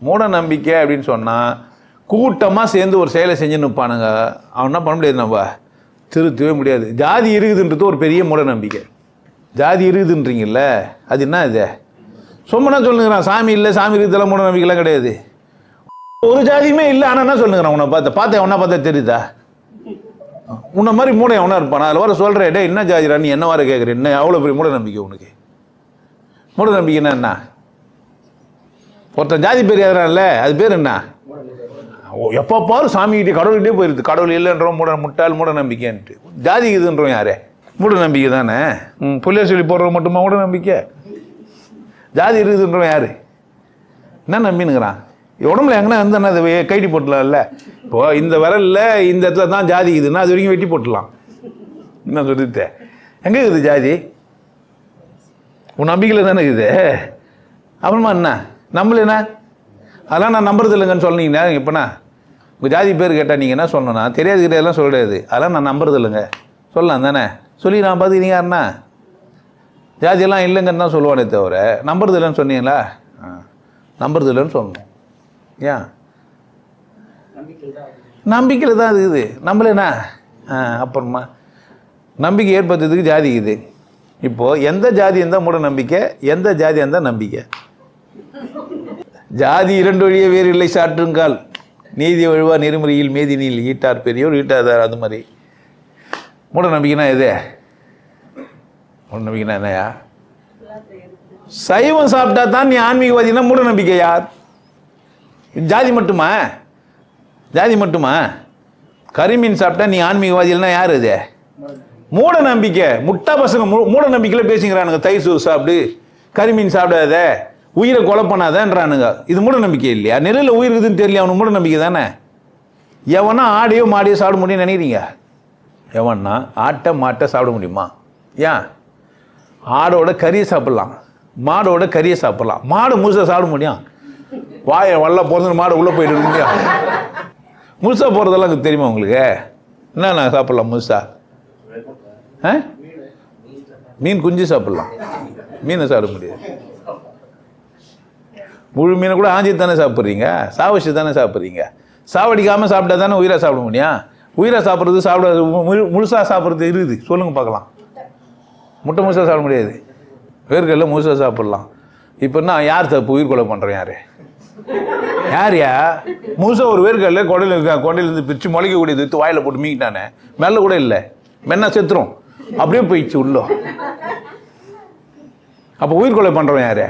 மூட நம்பிக்கை அப்படின்னு சொன்னால் கூட்டமாக சேர்ந்து ஒரு செயலை செஞ்சு நிற்பானுங்க அவன் என்ன பண்ண முடியாது நம்ம? திருத்தவே முடியாது. ஜாதி இருக்குதுன்றது ஒரு பெரிய மூட நம்பிக்கை ஜாதி இருக்குதுன்றீங்கல்ல அது என்ன இது? சும்மனா சொல்லுங்கிறான் சாமி இல்லை சாமி இருக்குதெல்லாம் மூட நம்பிக்கைலாம் கிடையாது. ஒரு ஜாதியுமே இல்லை ஆனால் என்ன சொல்லுங்கிறான் உன்னை பார்த்த? பார்த்தேன் உன்னை பார்த்தா தெரியுதா? உன்னை மாதிரி மூட எவனா இருப்பானா? அதில் வர சொல்கிறேன் டே என்ன ஜாதிரா நீ? என்ன வர கேட்குறேன் என்ன அவ்வளோ பெரிய மூட நம்பிக்கை உனக்கு? மூட நம்பிக்கைன்னா என்ன? ஒருத்தன் ஜாதி பேர் எதுறான்ல அது பேர் என்ன? எப்போ பாரு சாமிக்கிட்டே கடவுள்கிட்டே போயிருது. கடவுள் இல்லைன்றோம் மூட முட்டால் மூட நம்பிக்கைன்ட்டு. ஜாதி இதுன்றோம் யாரே? மூட நம்பிக்கை தானே? ம் புள்ளிய சொல்லி போடுறது மட்டுமா மூட நம்பிக்கை? ஜாதி இருக்குதுன்றவன் யார்? என்ன நம்பினுங்கிறான்? உடம்புல எங்கன்னா வந்து என்ன கைட்டி போட்டலாம்ல. இப்போ இந்த விரலில் இந்த இடத்துல தான் ஜாதி இதுன்னா அது வரைக்கும் வெட்டி போட்டுடலாம் என்ன சொல்லிட்டு எங்கே இருக்குது ஜாதி? உன் நம்பிக்கையில் தானே இருக்குது. அப்புறமா என்ன? நம்பலைண்ணா அதெல்லாம் நான் நம்புறது இல்லைங்கன்னு சொன்னீங்கன்னா இப்போண்ணா உங்கள் ஜாதி பேர் கேட்டால் நீங்கள் என்ன சொல்லணும்னா தெரியாது கிடையாதுலாம் சொல்லிடாது. அதெல்லாம் நான் நம்புறது இல்லைங்க சொல்லலாம் தானே? சொல்லி நான் பார்த்து நீங்கள் யாருண்ணா ஜாதியெல்லாம் இல்லைங்கன்னு தான் சொல்லுவானே தவிர நம்புறது இல்லைன்னு சொன்னீங்களா? ஆ நம்புறது இல்லைன்னு சொல்லணும். ஏன்? நம்பிக்கையில் தான் இருக்குது. நம்மளேண்ணா ஆ அப்புறமா. நம்பிக்கை ஏற்படுத்துறதுக்கு ஜாதி இது இப்போது எந்த ஜாதி இருந்தால் மூட நம்பிக்கை எந்த ஜாதி இருந்தால் நம்பிக்கை? ஜாதி இரண்டு வழியே வேறு இல்லை சாற்றுங்கால். நீதி வழுவா நெறிமுறையில் மேதினியில் ஈட்டார் பெரியோர் ஈட்டாதார் அது மாதிரி. மூட நம்பிக்கைனா எது? மூட நம்பிக்கைனா என்னையா? சைவம் சாப்பிட்டா தான் நீ ஆன்மீகவாதினா மூட நம்பிக்கையா ஜாதி மட்டுமா? ஜாதி மட்டுமா? கரிமீன் சாப்பிட்டா நீ ஆன்மீகவாதிகள்னா யார் இது? மூட நம்பிக்கை. முட்டா பசங்க மூ- மூட நம்பிக்கையில் பேசிக்கிறானுங்க. தயிர் சாப்பிடு. கரிமீன் சாப்பிடாத. உயிரை கொலை பண்ணாதேன்றானுங்க. இது மூட நம்பிக்கை இல்லையா? நெல்லில் உயிர் இருக்குதுன்னு தெரியல அவனுக்கு மூட நம்பிக்கை தானே? எவனா ஆடையோ மாடியோ சாப்பிட முடியும்னு நினைக்கிறீங்க? எவன்னா ஆட்டை மாட்டை சாப்பிட முடியுமா? ஏன்? ஆடோட கறியை சாப்பிட்லாம். மாடோட கறியை சாப்பிட்லாம். மாடு முழுசாக சாப்பிட முடியும். வாயை வல்ல பிறந்து மாடு உள்ளே போயிட்டு இருக்க முழுசாக போகிறதெல்லாம் எனக்கு தெரியுமா உங்களுக்கு? என்னண்ணா சாப்பிட்லாம் முழுசா? ஆ? மீன் குஞ்சு சாப்பிட்லாம். மீனை சாப்பிட முடியாது. முழு மீனை கூட ஆஞ்சி தானே சாப்பிட்றீங்க? சாவச்சு தானே சாப்பிட்றீங்க? சாவடிக்காமல் சாப்பிட்டா தானே உயிராக சாப்பிட முடியும்? உயிராக சாப்பிட்றது சாப்பிட முழு முழுசாக சாப்பிட்றது இருக்குது. சொல்லுங்கள் பார்க்கலாம். முட்டை முழுசாக சாப்பிட முடியாது. வேர்க்கடல முழுசாக சாப்பிட்லாம். இப்போ யார் தப்பு? உயிர் கொலை பண்ணுறேன் யார்? யார்யா? முழுசாக ஒரு வேர்க்கடல குடையில் இருக்கா? குடையிலேருந்து பிரித்து முளைக்கக்கூடியது எடுத்து வாயில் போட்டு மீங்கிட்டானே மெல்ல கூட இல்லை. மென்னா செத்துரும். அப்படியே போயிடுச்சு உள்ளோ. அப்போ உயிர் கொலை பண்ணுறோம் யாரு?